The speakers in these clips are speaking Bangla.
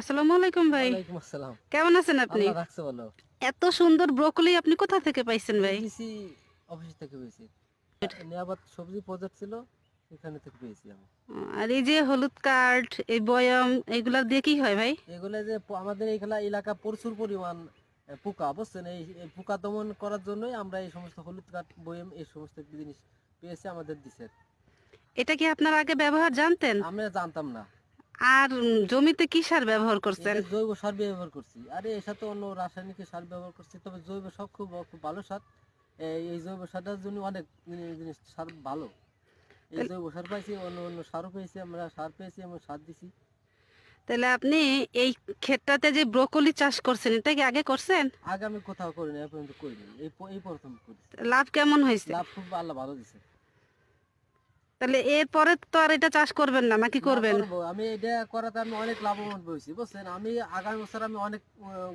আসসালামু আলাইকুম ভাই। আসসালাম। কেমন আছেন আপনি? বলো এত সুন্দর ব্রোকলি আপনি কোথা থেকে পাইছেন ভাই? অফিস থেকে পেয়েছি। নিয়াবাদ সবজি প্রজেক্ট ছিল এখানে থেকে পেয়েছি আমি। আর এই যে হলুদ কার্ড এই বয়াম এগুলা দিয়ে কি হয় ভাই? এগুলো যে আমাদের এইখানে এলাকা প্রচুর পরিমাণ পোকা বুঝছেন? এই এই পোকা দমন করার জন্যই আমরা এই সমস্ত হলুদ কাঠ বয়ম এই সমস্ত জিনিস পেয়েছি আমাদের দিছে এটা কি আপনার আগে ব্যবহার জানতেন? আমরা জানতাম না। আর জমিতে কি সার ব্যবহার করছেন? জৈব সার ব্যবহার করছি। আরে এর সাথে অন্য রাসায়নিক সার ব্যবহার করছি তবে জৈব সার খুব খুব ভালো সার। এই জৈব সারটার জন্য অনেক জিনিস- সার ভালো। এই জৈব সার পাইছি অন্য অন্য সারও পেয়েছি আমরা সার পেয়েছি আমরা সার দিছি। তাহলে আপনি এই ক্ষেতটাতে যে ব্রোকলি চাষ করছেন এটা কি আগে করছেন? আগে আমি কোথাও করিনি এই পর্যন্ত করিনি। এই প্রথম করেছি। লাভ কেমন হয়েছে? লাভ খুব আল্লাহ ভালো দিছে। তাহলে এরপরে তো আর এটা চাষ করবেন না নাকি করবেন? আমি এটা করাতে আমি অনেক লাভবান হয়েছি বুঝছেন? আমি আগামী বছর আমি অনেক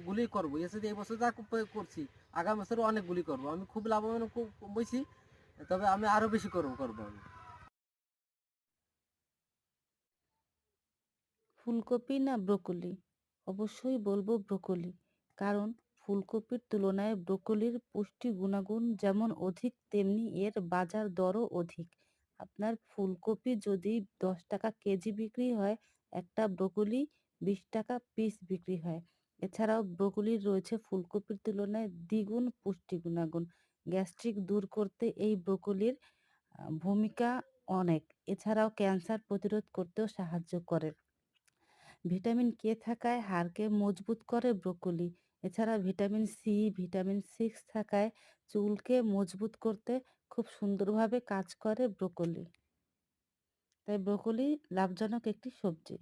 গুলি করব। এসে এই বছর যা করছি আগামী বছর অনেক গুলি করব। আমি খুব লাভবান হয়েছি তবে আমি আরও বেশি করব করব আমি। ফুলকপি না ব্রোকলি? অবশ্যই বলব ব্রোকলি কারণ ফুলকপির তুলনায় ব্রোকলির পুষ্টি গুণাগুণ যেমন অধিক তেমনি এর বাজার দরও অধিক। আপনার ফুলকপি যদি দশ টাকা কেজি বিক্রি হয়, একটা ব্রোকলি বিশ টাকা পিস বিক্রি হয়। এছাড়াও ব্রোকলির রয়েছে ফুলকপির তুলনায় দ্বিগুণ পুষ্টি গুণাগুণ। গ্যাস্ট্রিক দূর করতে এই ব্রোকলির ভূমিকা অনেক। এছাড়াও ক্যান্সার প্রতিরোধ করতেও সাহায্য করে। ভিটামিন কে থাকায় হাড়কে মজবুত করে ব্রোকলি। এছাড়া ভিটামিন সি, ভিটামিন সিক্স থাকায় চুলকে মজবুত করতে খুব সুন্দরভাবে কাজ করে ব্রোকলি। তাই ব্রোকলি লাভজনক একটি সবজি।